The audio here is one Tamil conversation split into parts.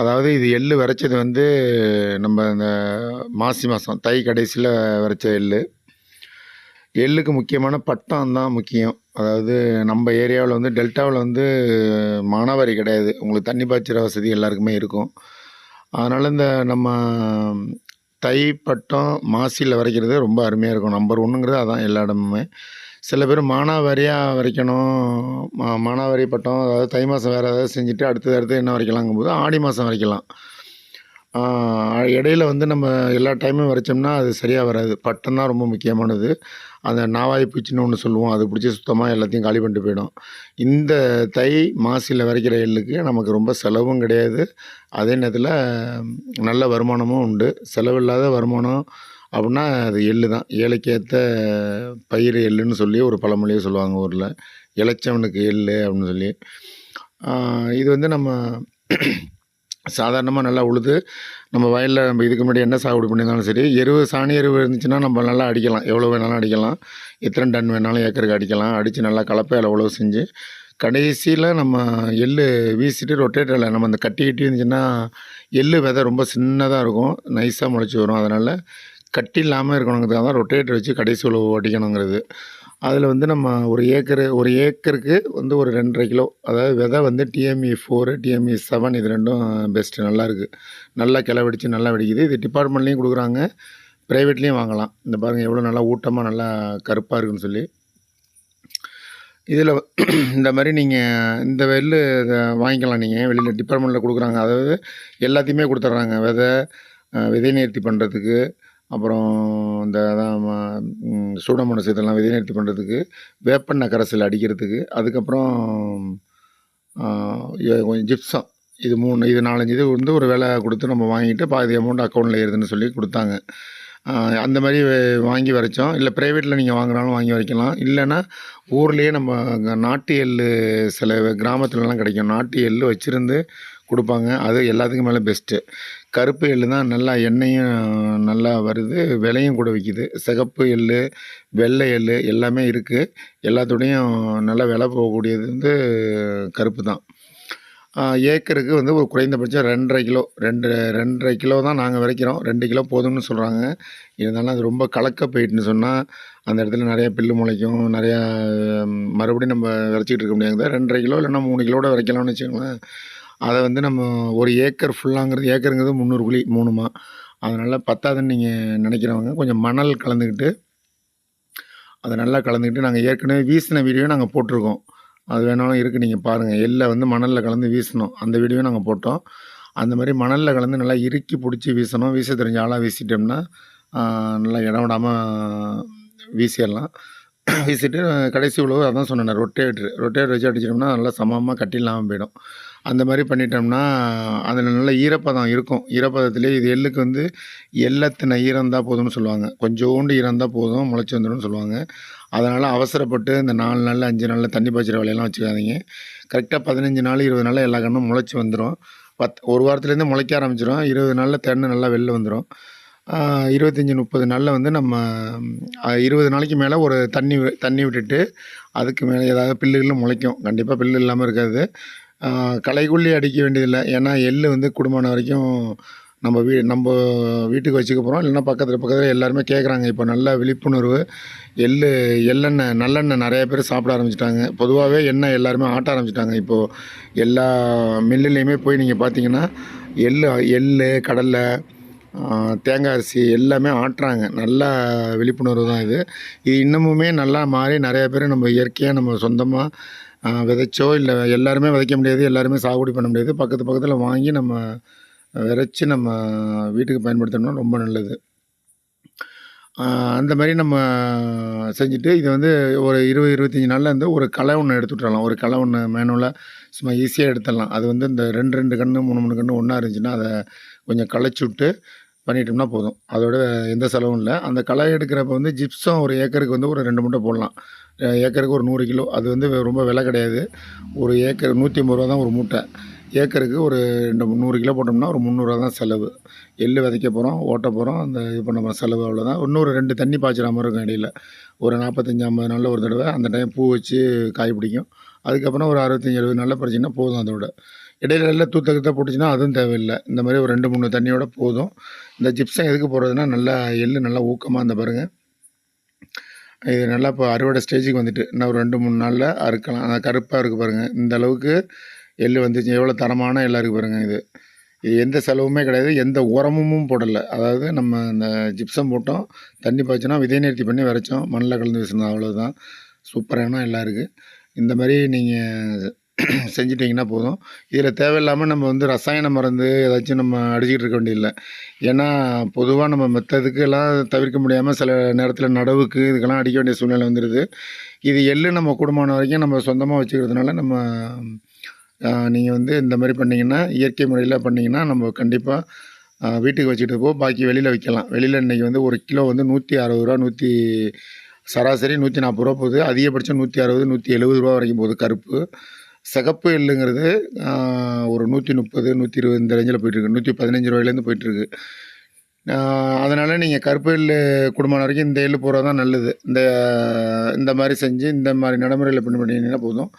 அதாவது இது எள் விரைச்சது வந்து நம்ம இந்த மாசி மாதம் தை கடைசியில் விரைச்ச எள் எள்ளுக்கு முக்கியமான பட்டம் தான் முக்கியம். அதாவது நம்ம ஏரியாவில் வந்து டெல்டாவில் வந்து மானாவாரி கிடையாது. உங்களுக்கு தண்ணி பாய்ச்சிற வசதி எல்லாருக்குமே இருக்கும். அதனால் இந்த நம்ம தை பட்டம் மாசியில் வரைக்கிறது ரொம்ப அருமையாக இருக்கும். நம்பர் ஒன்றுங்கிறது அதான் எல்லா இடமுமே. சில பேர் மானாவாரியாக வரைக்கணும் மா மானாவாரி பட்டம் அதாவது தை மாதம் வேறு ஏதாவது செஞ்சுட்டு அடுத்தது அடுத்து என்ன வரைக்கலாங்கும்போது ஆடி மாதம் வரைக்கலாம். இடையில வந்து நம்ம எல்லா டைமும் வரைச்சோம்னா அது சரியாக வராது. பட்டம் தான் ரொம்ப முக்கியமானது. அந்த நாவாய் பூச்சின்னு ஒன்று சொல்லுவோம். அது பிடிச்சி சுத்தமாக எல்லாத்தையும் காலி பண்ணிட்டு போயிடும். இந்த தை மாசியில் வரைக்கிற எள்ளுக்கு நமக்கு ரொம்ப செலவும் கிடையாது. அதே நேரத்தில் நல்ல வருமானமும் உண்டு. செலவில்லாத வருமானம் அப்படின்னா அது எள்ளு தான். ஏழைக்கேற்ற பயிர் எள்ளுன்னு சொல்லி ஒரு பழமொழியை சொல்லுவாங்க ஊரில். இளைச்சவனுக்கு எள்ளு அப்படின்னு சொல்லி. இது வந்து நம்ம சாதாரணமாக நல்லா உழுது நம்ம வயலில் நம்ம இதுக்கு முன்னாடி என்ன சாகுபடி பண்ணியிருந்தாலும் சரி எருவு சாணி எருவு இருந்துச்சுன்னா நம்ம நல்லா அடிக்கலாம். எவ்வளோ வேணாலும் அடிக்கலாம். எத்தனை டன் வேணாலும் ஏக்கருக்கு அடிக்கலாம். அடித்து நல்லா கலப்பையில் அவ்வளோ செஞ்சு கடைசியில் நம்ம எள் வீசிட்டு ரொட்டேட்டரில் நம்ம அந்த கட்டி கட்டி இருந்துச்சுன்னா எள் விதை ரொம்ப சின்னதாக இருக்கும். நைஸாக முளைச்சி வரும். அதனால் கட்டி இல்லாமல் இருக்கணுங்கிறதுக்காக தான் ரொட்டேட்டர் வச்சு கடைசி உழவு அடிக்கணுங்கிறது அதில் வந்து நம்ம ஒரு ஏக்கரு ஒரு ஏக்கருக்கு வந்து ஒரு ரெண்டரை கிலோ அதாவது விதை வந்து டிஎம்இ ஃபோரு டிஎம்இ செவன் இது ரெண்டும் பெஸ்ட்டு நல்லாயிருக்கு நல்லா கிளை வெடித்து நல்லா வெடிக்குது. இது டிபார்ட்மெண்ட்லேயும் கொடுக்குறாங்க ப்ரைவேட்லேயும் வாங்கலாம். இந்த பாருங்கள் எவ்வளோ நல்லா ஊட்டமாக நல்லா கருப்பாக இருக்குன்னு சொல்லி. இதில் இந்த மாதிரி நீங்கள் இந்த வெள்ளு இதை வாங்கிக்கலாம் நீங்கள் வெளியில் டிபார்ட்மெண்ட்டில் கொடுக்குறாங்க. அதாவது எல்லாத்தையுமே கொடுத்துட்றாங்க. விதை விதை நேர்த்தி பண்ணுறதுக்கு அப்புறம் இந்த அதான் ம- இதெல்லாம் விதை பண்ணுறதுக்கு வேப்பெண்ணெய் கரைசல் அடிக்கிறதுக்கு அதுக்கப்புறம் கொஞ்சம் ஜிப்சம். இது மூணு இது நாலஞ்சு இது வந்து ஒரு வேலை கொடுத்து நம்ம வாங்கிட்டு பாதி அமௌண்ட் அக்கௌண்ட்டில் ஏறுதுன்னு சொல்லி கொடுத்தாங்க. அந்த மாதிரி வாங்கி வரைச்சோம். இல்லை ப்ரைவேட்டில் நீங்கள் வாங்கினாலும் வாங்கி வரைக்கலாம். இல்லைன்னா ஊர்லேயே நம்ம நாட்டு எள்ளு சில கிராமத்துலலாம் கிடைக்கும். நாட்டு எள் வச்சுருந்து கொடுப்பாங்க. அது எல்லாத்துக்கும் மேலே பெஸ்ட்டு கருப்பு எள்ளு தான் நல்லா எண்ணெயும் நல்லா வருது விலையும் கூட விற்கிது சிகப்பு எள்ளு வெள்ளை எள்ளு எல்லாமே இருக்குது எல்லாத்தோடையும் நல்லா விலை போகக்கூடியது வந்து கருப்பு தான். ஏக்கருக்கு வந்து ஒரு குறைந்தபட்சம் ரெண்டரை கிலோ ரெண்டு ரெண்டரை கிலோ தான் நாங்கள் விதைக்கிறோம். ரெண்டு கிலோ போதும்னு சொல்கிறாங்க இருந்தாலும் அது ரொம்ப கலக்க போயிட்டுன்னு சொன்னால் அந்த இடத்துல நிறையா பில்லு முளைக்கும். நிறையா மறுபடியும் நம்ம விதைச்சிக்கிட்டு இருக்க முடியாது ரெண்டரை கிலோ இல்லைன்னா மூணு கிலோட விதைக்கலாம்னு வச்சுக்கோங்களேன். அதை வந்து நம்ம ஒரு ஏக்கர் ஃபுல்லாங்கிறது ஏக்கருங்கிறது முந்நூறு குழி மூணுமா. அதனால் பத்தாதுன்னு நீங்கள் நினைக்கிறவங்க கொஞ்சம் மணல் கலந்துக்கிட்டு அதை நல்லா கலந்துக்கிட்டு நாங்கள் ஏற்கனவே வீசின வீடியோ நாங்கள் போட்டிருக்கோம். அது வேணாலும் இருக்குது நீங்கள் பாருங்கள் எள்ளை வந்து மணலில் கலந்து வீசணும். அந்த வீடியோ நாங்கள் போட்டோம். அந்த மாதிரி மணலில் கலந்து நல்லா இறுக்கி பிடிச்சி வீசணும். வீச தெரிஞ்ச ஆளாக வீசிட்டோம்னா நல்லா இடம் விடாமல் வீசிடலாம். வீசிட்டு கடைசி உழவு அதான் சொன்னேன் ரொட்டேட்ரு ரொட்டேட்ரு வச்சு அடிச்சிட்டோம்னா நல்லா சமமாக கட்டி இல்லாமல் போயிடும். அந்த மாதிரி பண்ணிட்டோம்னா அதில் நல்ல ஈரப்பதம் இருக்கும். ஈரப்பதத்திலே இது எள்ளுக்கு வந்து எள்ளத்தின ஈரம் தான் போதும்னு சொல்லுவாங்க. கொஞ்சோண்டு ஈரம் தான் போதும் முளைச்சி வந்துடும்னு சொல்லுவாங்க. அதனால் அவசரப்பட்டு இந்த நாலு நாள் அஞ்சு நாளில் தண்ணி பாய்ச்சிற வேலையெல்லாம் வச்சுக்காதீங்க. கரெக்டாக பதினஞ்சு நாள் இருபது நாளில் எல்லா கண்ணும் முளைச்சி வந்துடும் பத் ஒரு வாரத்துலேருந்து முளைக்க ஆரம்பிச்சிடும் இருபது நாளில் தென்னை நல்லா வெளில வந்துடும் இருபத்தஞ்சி முப்பது நாளில் வந்து நம்ம இருபது நாளைக்கு மேலே ஒரு தண்ணி தண்ணி விட்டுட்டு அதுக்கு மேலே ஏதாவது பில்லுகளும் முளைக்கும். கண்டிப்பாக பில்லு இல்லாமல் இருக்காது. களைக்கொல்லி அடிக்க வேண்டியதில்லை. ஏன்னா எள் வந்து குடும்பமான வரைக்கும் நம்ம வீ நம்ம வீட்டுக்கு வச்சுக்க போகிறோம் இல்லைன்னா பக்கத்தில் பக்கத்தில் எல்லாருமே கேட்குறாங்க இப்போ நல்ல விழிப்புணர்வு எள் எள்ளெண்ணெய் நல்லெண்ணெய் நிறைய பேர் சாப்பிட ஆரம்பிச்சிட்டாங்க. பொதுவாகவே எண்ணெய் எல்லாருமே ஆட்ட ஆரம்பிச்சிட்டாங்க. இப்போது எல்லா மில்லுலேயுமே போய் நீங்கள் பார்த்தீங்கன்னா எள் எள் கடலை தேங்காய் அரிசி எல்லாமே ஆட்டுறாங்க. நல்ல விழிப்புணர்வு தான் இது. இது இன்னமுமே நல்லா மாறி நிறைய பேர் நம்ம இயற்கையாக நம்ம சொந்தமாக விதைச்சோ இல்லை எல்லாருமே விதைக்க முடியாது எல்லாருமே சாகுபடி பண்ண முடியாது. பக்கத்து பக்கத்தில் வாங்கி நம்ம விதைச்சி நம்ம வீட்டுக்கு பயன்படுத்தணும்னா ரொம்ப நல்லது. அந்த மாதிரி நம்ம செஞ்சுட்டு இது வந்து ஒரு இருபது இருபத்தஞ்சி நாளில் வந்து ஒரு களை ஒன்று எடுத்து விட்றலாம் ஒரு களை ஒன்று மேனுவலாக சும்மா ஈஸியாக எடுத்துடலாம். அது வந்து இந்த ரெண்டு ரெண்டு கன்று மூணு மூணு கன்று ஒன்றா இருந்துச்சுன்னா அதை கொஞ்சம் களைச்சி விட்டு பண்ணிட்டோம்னா போதும். அதோட எந்த செலவும் இல்லை. அந்த களை எடுக்கிறப்ப வந்து ஜிப்ஸம் ஒரு ஏக்கருக்கு வந்து ஒரு ரெண்டு மூட்டை போடலாம். ஏக்கருக்கு ஒரு நூறு கிலோ. அது வந்து ரொம்ப விலை கிடையாது. ஒரு ஏக்கர் நூற்றி ஐம்பது ரூபா தான் ஒரு மூட்டை. ஏக்கருக்கு ஒரு ரெண்டு நூறு கிலோ போட்டோம்னா ஒரு முந்நூறுரூவா தான் செலவு. எள்ளு விதைக்க போகிறோம் ஓட்ட போகிறோம் அந்த இது பண்ண போகிறோம் செலவு அவ்வளோதான் இன்னொரு ரெண்டு தண்ணி பாய்ச்சிற மாதிரி இருக்கும் இடையில. ஒரு நாற்பத்தஞ்சி ஐம்பது நாளில் ஒரு தடவை அந்த டைம் பூ வச்சு காய் பிடிக்கும். அதுக்கப்புறம் ஒரு அறுபத்தஞ்சி எழுபது நாளில் பறிச்சிங்கன்னா போதும் அதோட. இடையில தூத்த கித்த போட்டுச்சுன்னா அதுவும் தேவையில்லை. இந்த மாதிரி ஒரு ரெண்டு மூணு தண்ணியோட போதும். இந்த ஜிப்சம் எதுக்கு போடுறதுன்னா நல்லா எள்ளு நல்லா ஊக்கமாக இந்த பாருங்கள் இது நல்லா இப்போ அறுவடை ஸ்டேஜுக்கு வந்துட்டு இன்னும் ஒரு ரெண்டு மூணு நாளில் அறுக்கலாம். அந்த கருப்பாக இருக்குது பாருங்கள் இந்த அளவுக்கு எள்ளு வந்துச்சு. எவ்வளோ தரமான எல்லாம் இருக்குது பாருங்கள் இது. இது எந்த செலவுமே கிடையாது. எந்த உரமும் போடலை. அதாவது நம்ம இந்த ஜிப்சம் போட்டோம். தண்ணி பாய்ச்சினா விதை நிறுத்தி பண்ணி விரைச்சோம் மண்ணில் கலந்து வீசினோம் அவ்வளோதான் சூப்பரான எல்லாம் இருக்குது இந்த மாதிரி நீங்கள் செஞ்சிட்டிங்கன்னா போதும். இதில் தேவையில்லாமல் நம்ம வந்து ரசாயன மருந்து ஏதாச்சும் நம்ம அடிச்சிக்கிட்டு இருக்க வேண்டியதில்லை. ஏன்னா பொதுவாக நம்ம மற்றதுக்கெல்லாம் தவிர்க்க முடியாமல் சில நேரத்தில் நடவுக்கு இதுக்கெல்லாம் அடிக்க வேண்டிய சூழ்நிலை வந்துடுது இது எள்ளு நம்ம குடும்பமான வரைக்கும் நம்ம சொந்தமாக வச்சுக்கிறதுனால நம்ம நீங்கள் வந்து இந்த மாதிரி பண்ணிங்கன்னா இயற்கை முறையில் பண்ணிங்கன்னா நம்ம கண்டிப்பாக வீட்டுக்கு வச்சுட்டு போ பாக்கி வெளியில் விற்கலாம் வெளியில் இன்றைக்கி வந்து ஒரு கிலோ வந்து நூற்றி அறுபது ரூபா நூற்றி சராசரி நூற்றி நாற்பது ரூபா போகுது. அதிகபட்சம் நூற்றி அறுபது நூற்றி எழுபது ரூபா வரைக்கும் போகுது கருப்பு. சிகப்பு எள்ளுங்கிறது ஒரு நூற்றி முப்பது நூற்றி இருபது இந்த ரேஞ்சில் போயிட்டுருக்கு. நூற்றி பதினஞ்சு ரூபாயிலேருந்து போயிட்டுருக்கு. அதனால் நீங்கள் கருப்பு எள்ளு குடும்பம் வரைக்கும் இந்த எள்ளு போகிறது தான் நல்லது. இந்த இந்த மாதிரி செஞ்சு இந்த மாதிரி நடைமுறையில் பண்ணி பண்ணிங்கன்னா போதும்.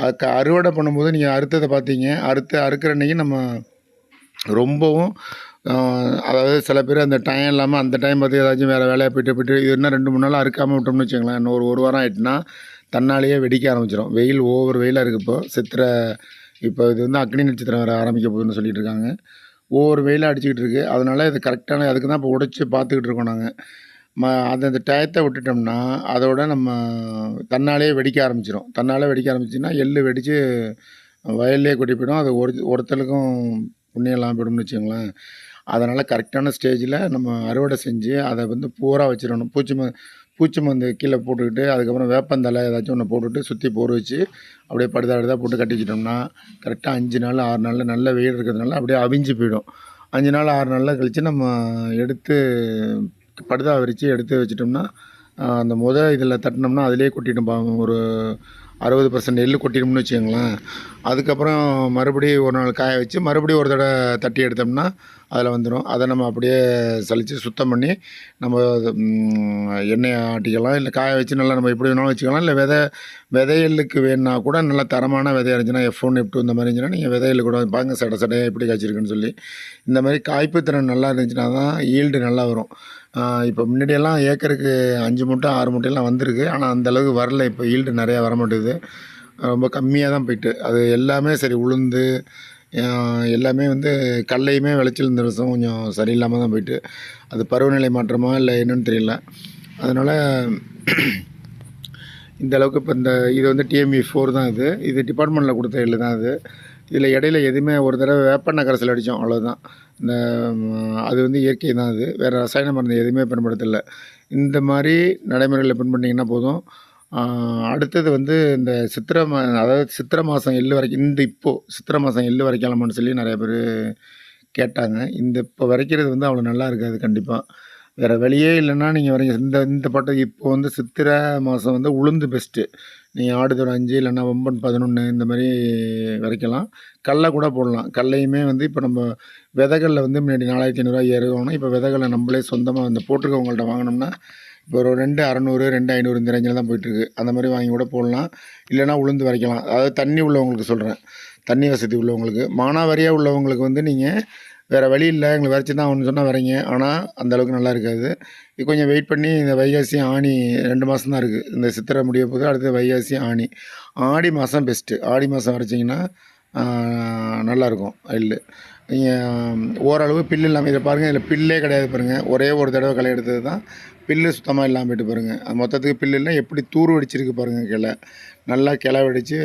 அதுக்கு அறுவடை பண்ணும்போது நீங்கள் அறுத்ததை பார்த்தீங்க. அறுத்து அறுக்கிற அன்னைக்கு நம்ம ரொம்பவும் அதாவது சில பேர் அந்த டைம் இல்லாமல் அந்த டைம் பார்த்து ஏதாச்சும் வேறு வேலையாக போயிட்டு போயிட்டு இது என்ன ரெண்டு மூணு நாள் அறுக்காமல் விட்டோம்னு வச்சுக்கோங்களேன். இன்னும் ஒரு ஒரு வாரம் ஆகிட்டுனா தன்னாலேயே வெடிக்க ஆரம்பிச்சிடும் வெயில் ஓவர் வெயிலாக இருக்குது இப்போ சித்திரை இப்போ இது வந்து அக்னி நட்சத்திரம் வர ஆரம்பிக்க போகுதுன்னு சொல்லிட்டு இருக்காங்க. ஒவ்வொரு வெயிலாக அடிச்சுக்கிட்டு இருக்குது அதனால் இது கரெக்டான அதுக்கு தான் இப்போ உடைச்சி பார்த்துக்கிட்டு இருக்கோம் நாங்கள் ம அந்த அந்த டயத்தை விட்டுட்டோம்னா அதோட நம்ம தன்னாலே வெடிக்க ஆரம்பிச்சிடும் தன்னாலே வெடிக்க ஆரம்பிச்சுன்னா எள் வெடித்து வயல்லே கொட்டி போயிடும். அது ஒரு ஒருத்தருக்கும் புண்ணியெல்லாம் போயிடும்னு வச்சுக்கோங்களேன். அதனால் கரெக்டான ஸ்டேஜில் நம்ம அறுவடை செஞ்சு அதை வந்து பூரா வச்சிடணும். பூச்சி ம பூச்சி மருந்து கீழே போட்டுக்கிட்டு அதுக்கப்புறம் வேப்பந்தலை ஏதாச்சும் ஒன்று போட்டுட்டு சுற்றி போர் வச்சு அப்படியே படுதா படுதா போட்டு கட்டி வச்சிட்டோம்னா கரெக்டாக அஞ்சு நாள் ஆறு நாளில் நல்ல வெயில் இருக்கிறதுனால அப்படியே அவிஞ்சு போயிடும். அஞ்சு நாள் ஆறு நாளில் கழித்து நம்ம எடுத்து படுதா விரித்து எடுத்து வச்சிட்டோம்னா அந்த முத இதில் தட்டினோம்னா அதிலே கொட்டிட்டு ஒரு அறுபது பர்சன்ட் எள்ளு கொட்டிடும்னு வச்சுக்கோங்களேன். அதுக்கப்புறம் மறுபடியும் ஒரு நாள் காய வச்சு மறுபடியும் ஒரு தடவை தட்டி எடுத்தோம்னா அதில் வந்துடும் அதை நம்ம அப்படியே சலித்து சுத்தம் பண்ணி நம்ம எண்ணெயை ஆட்டிக்கலாம். இல்லை காய வச்சு நல்லா நம்ம எப்படி வேணாலும் வச்சுக்கலாம். இல்லை விதை விதையலுக்கு வேணுன்னா கூட நல்ல தரமான விதையாக இருந்துச்சுன்னா எஃப் ஒன் எஃப் டூ இந்த மாதிரி இருந்துச்சுன்னா நீங்கள் விதையில் கூட பாருங்க சட சடையாக எப்படி காய்ச்சிருக்குன்னு சொல்லி. இந்த மாதிரி காய்ப்பு திறன் நல்லா இருந்துச்சுன்னா தான் ஈல்டு நல்லா வரும். இப்போ முன்னாடியெல்லாம் ஏக்கருக்கு அஞ்சு மூட்டை ஆறு மூட்டையெல்லாம் வந்திருக்கு. ஆனால் அந்த அளவுக்கு வரல. இப்போ ஈல்டு நிறையா வர மாட்டேங்குது ரொம்ப கம்மியாக தான் போயிட்டு. அது எல்லாமே சரி உளுந்து எல்லாமே வந்து கடலையுமே விளைச்சல் இந்த வருஷம் கொஞ்சம் சரியில்லாமல் தான் போயிட்டு. அது பருவநிலை மாற்றமா இல்லை என்னன்னு தெரியல. அதனால் இந்த அளவுக்கு இப்போ இந்த இது வந்து டிஎம்இ ஃபோர் தான் இது. இது டிபார்ட்மெண்ட்டில் கொடுத்த எள்ளு தான் இது. இதில் இடையில எதுவுமே ஒரு தடவை வேப்பெண்ணெய் கரைசல் அடித்தோம் அவ்வளோதான் இந்த அது வந்து இயற்கை தான் அது. வேறு ரசாயன மருந்து எதுவுமே பயன்படுத்தலை. இந்த மாதிரி நடைமுறையில் பின்பற்றிங்கன்னா போதும். அடுத்தது வந்து இந்த சித்திரை மா அதாவது சித்திரை மாதம் எள்ளு வரைக்கும் இந்த இப்போது சித்திரை மாதம் எள்ளு வரைக்கலாமான்னு சொல்லி நிறைய பேர் கேட்டாங்க. இந்த இப்போ வரைக்கிறது வந்து அவ்வளோ நல்லா இருக்காது கண்டிப்பாக வேறு வழியே இல்லைன்னா நீங்கள் வரைங்க. இந்த இந்த பட்டம் இப்போ வந்து சித்திரை மாதம் வந்து உளுந்து பெஸ்ட்டு நீங்கள் ஆடுதோட அஞ்சு இல்லைன்னா ஒம்பன் பதினொன்று இந்த மாதிரி வரைக்கலாம். கடலை கூட போடலாம். கடலையுமே வந்து இப்போ நம்ம விதைகளில் வந்து முன்னாடி நாலாயிரத்தி ஐநூறுரூவா ஏறுவோம்னா இப்போ விதைகளை நம்மளே சொந்தமாக அந்த போட்டிருக்கவங்கள்ட்ட வாங்கினோம்னா இப்போ ஒரு ரெண்டு அறநூறு ரெண்டு ஐநூறு இந்த ரேஞ்சில் தான் போயிட்டுருக்கு. அந்த மாதிரி வாங்கி கூட போடலாம். இல்லைன்னா உளுந்து வரைக்கலாம். அதாவது தண்ணி உள்ளவங்களுக்கு சொல்கிறேன் தண்ணி வசதி உள்ளவங்களுக்கு. மானாவாரியாக உள்ளவங்களுக்கு வந்து நீங்கள் வேறு வழி இல்லை எங்களுக்கு வரைச்சி தான் ஒன்று சொன்னால் வரைங்க. ஆனால் அந்த அளவுக்கு நல்லா இருக்காது. இது கொஞ்சம் வெயிட் பண்ணி இந்த வைகாசி ஆணி ரெண்டு மாதம் தான் இருக்குது இந்த சித்திரை முடிய போது அடுத்து வைகாசி ஆணி. ஆடி மாதம் பெஸ்ட்டு ஆடி மாதம் வரைச்சிங்கன்னா நல்லாயிருக்கும் எள்ளு ஓரளவு பில்லு இல்லாமல் இதை பாருங்கள் இதில் பில்லே கிடையாது பாருங்கள் ஒரே ஒரு தடவை களை எடுத்தது தான். பில்லு சுத்தமாக இல்லாமல் போயிட்டு பாருங்கள் அது மொத்தத்துக்கு பில்லு இல்லை எப்படி தூர் வெடிச்சிருக்கு பாருங்கள் கிளை. நல்லா கிளை வெடித்து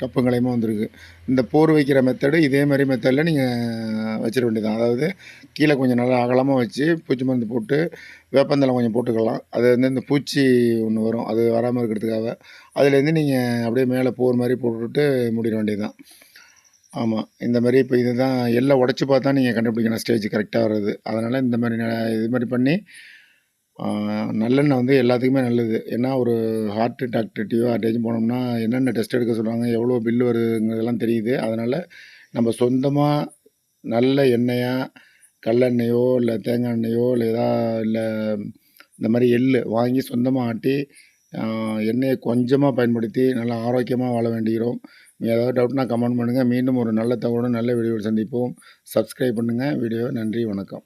கப்புங்களையுமா வந்திருக்கு. இந்த போர் வைக்கிற மெத்தடு இதே மாதிரி மெத்தடில் நீங்கள் வச்சிட வேண்டியதான் அதாவது கீழே கொஞ்சம் நல்லா அகலமாக வச்சு பூச்சி மருந்து போட்டு வேப்பந்தலை கொஞ்சம் போட்டுக்கலாம். அது வந்து இந்த பூச்சி ஒன்று வரும். அது வராமல் இருக்கிறதுக்காக. அதுலேருந்து நீங்கள் அப்படியே மேலே போர் மாதிரி போட்டுவிட்டு முடிட வேண்டியது தான் ஆமாம் இந்த மாதிரி இப்போ இதுதான் எல்லாம் உடச்சி பார்த்தா நீங்கள் கண்டுபிடிக்கணும். ஸ்டேஜ் கரெக்டாக வருது அதனால் இந்த மாதிரி ந- இது மாதிரி பண்ணி நல்லெண்ணெய் வந்து எல்லாத்துக்குமே நல்லது. ஏன்னா ஒரு ஹார்ட் டாக்டர்கிட்டயோ யார்கிட்டயும் போனோம்னா என்னென்ன டெஸ்ட் எடுக்க சொல்கிறாங்க எவ்வளோ பில் வருதுங்கிறதெல்லாம் தெரியுது. அதனால் நம்ம சொந்தமாக நல்ல எண்ணெயாக கல்லெண்ணெயோ இல்லை தேங்காய் எண்ணெயோ இல்லை எதா இல்லை இந்த மாதிரி எள்ளு வாங்கி சொந்தமாக ஆட்டி எண்ணெயை கொஞ்சமாக பயன்படுத்தி நல்லா ஆரோக்கியமாக வாழ வேண்டுகிறோம் ஏதாவது டவுட்னா கமெண்ட் பண்ணுங்கள் மீண்டும் ஒரு நல்ல தகவலோடு நல்ல வீடியோவில் சந்திப்போம். சப்ஸ்கிரைப் பண்ணுங்கள் வீடியோ நன்றி. வணக்கம்.